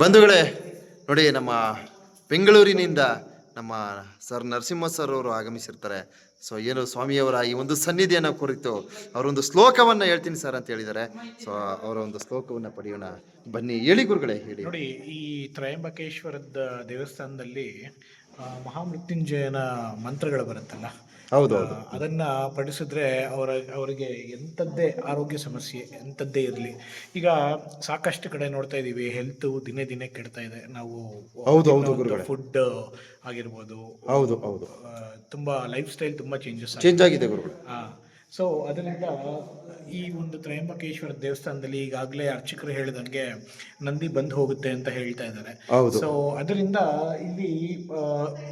ಬಂಧುಗಳೇ, ನೋಡಿ ನಮ್ಮ ಬೆಂಗಳೂರಿನಿಂದ ನಮ್ಮ ಸರ್ ನರಸಿಂಹ ಸರ್ ಅವರು ಆಗಮಿಸಿರ್ತಾರೆ. ಸೊ ಏನು ಸ್ವಾಮಿಯವರ ಈ ಒಂದು ಸನ್ನಿಧಿಯನ್ನು ಕುರಿತು ಅವರೊಂದು ಶ್ಲೋಕವನ್ನು ಹೇಳ್ತೀನಿ ಸರ್ ಅಂತ ಹೇಳಿದ್ದಾರೆ. ಸೊ ಅವರ ಒಂದು ಶ್ಲೋಕವನ್ನು ಪಡೆಯೋಣ. ಬನ್ನಿ, ಹೇಳಿ ಗುರುಗಳೇ, ಹೇಳಿ. ನೋಡಿ, ಈ ತ್ರಯಂಬಕೇಶ್ವರದ ದೇವಸ್ಥಾನದಲ್ಲಿ ಮಹಾಮೃತ್ಯುಂಜಯನ ಮಂತ್ರಗಳು ಬರುತ್ತಲ್ಲ. ಹೌದು ಅದನ್ನು ಪಡಿಸಿದ್ರೆ ಅವರ ಅವರಿಗೆ ಎಂಥದ್ದೇ ಆರೋಗ್ಯ ಸಮಸ್ಯೆ ಎಂಥದ್ದೇ ಇರಲಿ. ಈಗ ಸಾಕಷ್ಟು ಕಡೆ ನೋಡ್ತಾ ಇದ್ದೀವಿ ಹೆಲ್ತ್ ದಿನೇ ದಿನೇ ಕೆಡ್ತಾ ಇದೆ. ನಾವು ಹೌದು, ಹೌದು. ಫುಡ್ ಆಗಿರ್ಬೋದು. ಹೌದು ಹೌದು. ತುಂಬಾ ಲೈಫ್ ಸ್ಟೈಲ್ ತುಂಬಾ ಚೇಂಜಸ್ ಚೇಂಜ್ ಆಗಿದೆ ಗುರುಗಳು. ಸೊ ಅದರಿಂದ ಈ ಒಂದು ತ್ರಯಂಬಕೇಶ್ವರ ದೇವಸ್ಥಾನದಲ್ಲಿ ಈಗಾಗಲೇ ಅರ್ಚಕರು ಹೇಳಿದಂಗೆ ನಂದಿ ಬಂದು ಹೋಗುತ್ತೆ ಅಂತ ಹೇಳ್ತಾ ಇದ್ದಾರೆ. ಸೊ ಅದರಿಂದ ಇಲ್ಲಿ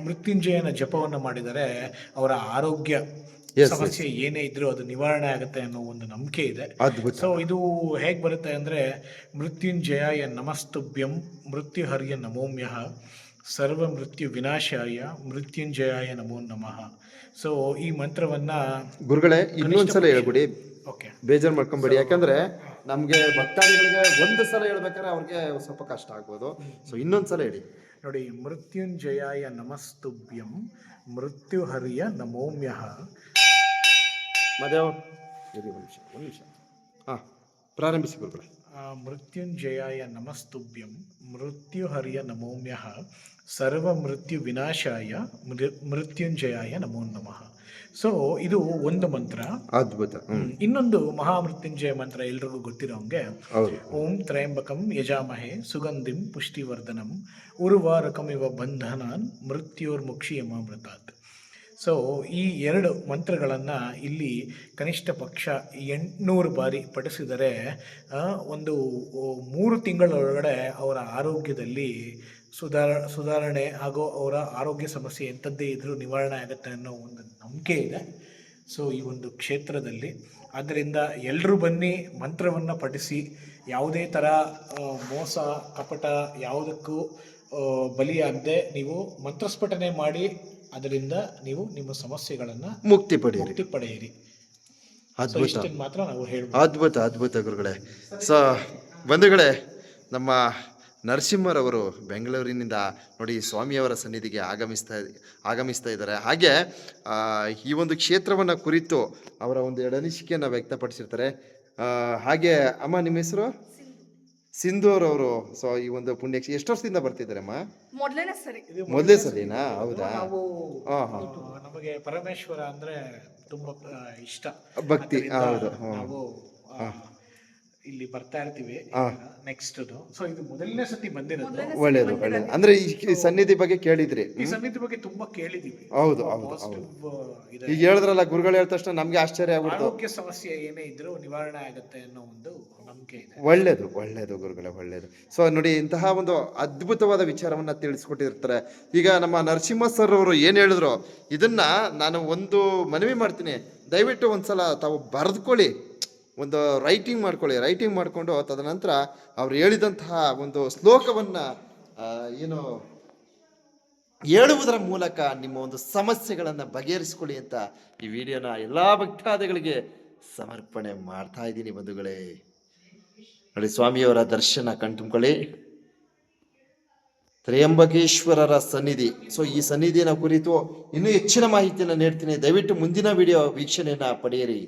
ಮೃತ್ಯುಂಜಯನ ಜಪವನ್ನು ಮಾಡಿದರೆ ಅವರ ಆರೋಗ್ಯ ಸಮಸ್ಯೆ ಏನೇ ಇದ್ರೂ ಅದು ನಿವಾರಣೆ ಆಗುತ್ತೆ ಅನ್ನೋ ಒಂದು ನಂಬಿಕೆ ಇದೆ. ಸೊ ಇದು ಹೇಗೆ ಬರುತ್ತೆ ಅಂದರೆ ಮೃತ್ಯುಂಜಯ ನಮಸ್ತುಭ್ಯಂ ಮೃತ್ಯುಹರ್ಯ ನಮೋಮ್ಯಃ ಸರ್ವ ಮೃತ್ಯು ವಿನಾಶಾಯ ಮೃತ್ಯುಂಜಯಾಯ ನಮೋ ನಮಃ. ಸೊ ಈ ಮಂತ್ರವನ್ನ ಗುರುಗಳೇ ಇನ್ನೊಂದ್ಸಲ ಹೇಳ್ಬಿಡಿ. ಓಕೆ. ಬೇಜಾರು ಮಾಡ್ಕೊಂಬೇಡಿ. ಯಾಕಂದ್ರೆ ನಮಗೆ ಭಕ್ತಾದಿಗಳಿಗೆ ಒಂದು ಸಲ ಹೇಳ್ಬೇಕಾದ್ರೆ ಅವ್ರಿಗೆ ಸ್ವಲ್ಪ ಕಷ್ಟ ಆಗ್ಬೋದು. ಸೊ ಇನ್ನೊಂದ್ಸಲ ಹೇಳಿ. ನೋಡಿ ಮೃತ್ಯುಂಜಯಾಯ ನಮಸ್ತುಭ್ಯಂ ಮೃತ್ಯು ಹರಿಯ ಮದೇವ್ ಇರಿ ಒಂದು ನಿಮಿಷ ಒಂದು ನಿಮಿಷ. ಹಾಂ. ಪ್ರಾರಂಭಿಸಿ ಗುರುಗಳೇ ಮೃತ್ಯುಂಜಯಾಯ ನಮಸ್ತುಭ್ಯಂ ಮೃತ್ಯುಹರಿಯ ನಮೋಮ್ಯಃ ಸರ್ವ ಮೃತ್ಯು ವಿನಾಶಾಯ ಮೃತ್ಯುಂಜಯಾಯ ನಮೋ ನಮಃ. ಸೊ ಇದು ಒಂದು ಮಂತ್ರ. ಅದ್ಭುತ. ಇನ್ನೊಂದು ಮಹಾಮೃತ್ಯುಂಜಯ ಮಂತ್ರ ಎಲ್ರಿಗೂ ಗೊತ್ತಿರೋಂಗೆ. ಹಂಗೆ ಓಂ ತ್ರಯಂಬಕಂ ಯಜಾಮಹೆ ಸುಗಂಧಿಂ ಪುಷ್ಟಿವರ್ಧನಂ ಉರ್ವಾರಕಮಿವ ಬಂಧನಾನ್ ಮೃತ್ಯೋರ್ಮುಕ್ಷಿಯಮಾಮೃತಾತ್ ಸೊ ಈ ಎರಡು ಮಂತ್ರಗಳನ್ನು ಇಲ್ಲಿ ಕನಿಷ್ಠ ಪಕ್ಷ ಎಂಟುನೂರು ಬಾರಿ ಪಠಿಸಿದರೆ ಒಂದು ಮೂರು ತಿಂಗಳೊಳಗಡೆ ಅವರ ಆರೋಗ್ಯದಲ್ಲಿ ಸುಧಾರ, ಸುಧಾರಣೆ ಹಾಗೂ ಅವರ ಆರೋಗ್ಯ ಸಮಸ್ಯೆ ಎಂಥದ್ದೇ ಇದ್ದರೂ ನಿವಾರಣೆ ಆಗುತ್ತೆ ಅನ್ನೋ ಒಂದು ನಂಬಿಕೆ ಇದೆ. ಸೊ ಈ ಒಂದು ಕ್ಷೇತ್ರದಲ್ಲಿ. ಆದ್ದರಿಂದ ಎಲ್ಲರೂ ಬನ್ನಿ ಮಂತ್ರವನ್ನು ಪಠಿಸಿ ಯಾವುದೇ ಥರ ಮೋಸ ಕಪಟ ಯಾವುದಕ್ಕೂ ಬಲಿಯಾಗದೆ ನೀವು ಮಂತ್ರಸ್ಫಟನೆ ಮಾಡಿ ಅದರಿಂದ ನೀವು ನಿಮ್ಮ ಸಮಸ್ಯೆಗಳನ್ನು ಮುಕ್ತಿ ಪಡೆಯಿರಿ. ಮುಕ್ತಿ ಪಡೆಯಿರಿ. ಅದ್ಭುತ. ಮಾತ್ರ ನಾವು ಹೇಳಿ ಅದ್ಭುತ ಅದ್ಭುತ ಗುರುಗಳೇ. ಸೊ ಬಂಧುಗಳೇ ನಮ್ಮ ನರಸಿಂಹರವರು ಬೆಂಗಳೂರಿನಿಂದ ನೋಡಿ ಸ್ವಾಮಿಯವರ ಸನ್ನಿಧಿಗೆ ಆಗಮಿಸ್ತಾ ಆಗಮಿಸ್ತಾ ಇದ್ದಾರೆ. ಹಾಗೆ ಈ ಒಂದು ಕ್ಷೇತ್ರವನ್ನು ಕುರಿತು ಅವರ ಒಂದು ಎಡನಿಸಿಕೆಯನ್ನು ವ್ಯಕ್ತಪಡಿಸಿರ್ತಾರೆ. ಹಾಗೆ ಅಮ್ಮ ನಿಮ್ಮ ಹೆಸರು? ಸಿಂಧೂರ್ ಅವರವರು ಸೊ ಈ ಒಂದು ಪುಣ್ಯ ಎಷ್ಟು ವರ್ಷದಿಂದ ಬರ್ತಿದ್ದಾರೆ ಅಮ್ಮ? ಮೊದಲನೇ ಸರಿ. ಮೊದಲೇ ಸರಿನಾ? ಹೌದಾ? ನಾವು ಹಾ. ಹಾ ನಮಗೆ ಪರಮೇಶ್ವರ ಅಂದ್ರೆ ತುಂಬಾ ಇಷ್ಟ. ಭಕ್ತಿ ಹೌದು. ಇಲ್ಲಿ ಬರ್ತಾ ಇರ್ತೀವಿ. ನೆಕ್ಸ್ಟ್ ಸೊ ಇದು ಮೊದಲನೇ ಸತಿ ಬಂದಿರೋದು. ಒಳ್ಳೇದು ಒಳ್ಳೇದು. ಅಂದ್ರೆ ಈ ಸನ್ನಿಧಿ ಬಗ್ಗೆ ಕೇಳಿದ್ರಿ. ಈ ಸನ್ನಿಧಿ ಬಗ್ಗೆ ತುಂಬಾ ಕೇಳಿದೀವಿ. ಹೌದು ಹೌದು ಹೌದು. ಈಗ ಹೇಳಿದ್ರಲ್ಲ ಗುರುಗಳು ಹೇಳಿದ ತಕ್ಷಣ ನಮ್ಗೆ ಆಶ್ಚರ್ಯ ಆಗುತ್ತೆ ಆರೋಗ್ಯ ಸಮಸ್ಯೆ ಏನೇ ಇದ್ರೂ ನಿವಾರಣೆ ಆಗುತ್ತೆ ಅನ್ನೋ ಒಂದು ನಂಬಿಕೆ ಇದೆ. ಒಳ್ಳೇದು ಒಳ್ಳೇದು ಗುರುಗಳೇ ಒಳ್ಳೇದು. ಸೊ ನೋಡಿ ಇಂತಹ ಒಂದು ಅದ್ಭುತವಾದ ವಿಚಾರವನ್ನ ತಿಳಿಸ್ಕೊಟ್ಟಿರ್ತಾರೆ. ಈಗ ನಮ್ಮ ನರಸಿಂಹ ಸರ್ ಅವರು ಏನು ಹೇಳಿದ್ರು ಇದನ್ನ ನಾನು ಒಂದು ಮನವಿ ಮಾಡ್ತೀನಿ. ದಯವಿಟ್ಟು ಒಂದ್ಸಲ ತಾವು ಬರೆದುಕೊಳ್ಳಿ. ಒಂದು ರೈಟಿಂಗ್ ಮಾಡ್ಕೊಳ್ಳಿ ರೈಟಿಂಗ್ ಮಾಡಿಕೊಂಡು ತದನಂತರ ಅವ್ರು ಹೇಳಿದಂತಹ ಒಂದು ಶ್ಲೋಕವನ್ನು ಏನು, ಹೇಳುವುದರ ಮೂಲಕ ನಿಮ್ಮ ಒಂದು ಸಮಸ್ಯೆಗಳನ್ನು ಬಗೆಹರಿಸಿಕೊಳ್ಳಿ ಅಂತ ಈ ವಿಡಿಯೋನ ಎಲ್ಲ ಭಕ್ತಾದಿಗಳಿಗೆ ಸಮರ್ಪಣೆ ಮಾಡ್ತಾ ಇದ್ದೀನಿ ಬಂಧುಗಳೇ. ನೋಡಿ, ಸ್ವಾಮಿಯವರ ದರ್ಶನ ಕಣ್ತುಂಬ್ಕೊಳ್ಳಿ ತ್ರಯಂಬಕೇಶ್ವರರ ಸನ್ನಿಧಿ. ಸೊ ಈ ಸನ್ನಿಧಿನ ಕುರಿತು ಇನ್ನೂ ಹೆಚ್ಚಿನ ಮಾಹಿತಿಯನ್ನು ನೀಡ್ತೀನಿ. ದಯವಿಟ್ಟು ಮುಂದಿನ ವಿಡಿಯೋ ವೀಕ್ಷಣೆಯನ್ನು ಪಡೆಯಿರಿ.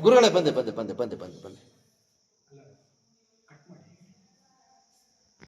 ಗುರುಗಳೇ ಬಂದೆ ಬಂದೆ ಬಂದೆ ಬಂದೆ ಬಂದೆ ಬಂದೆ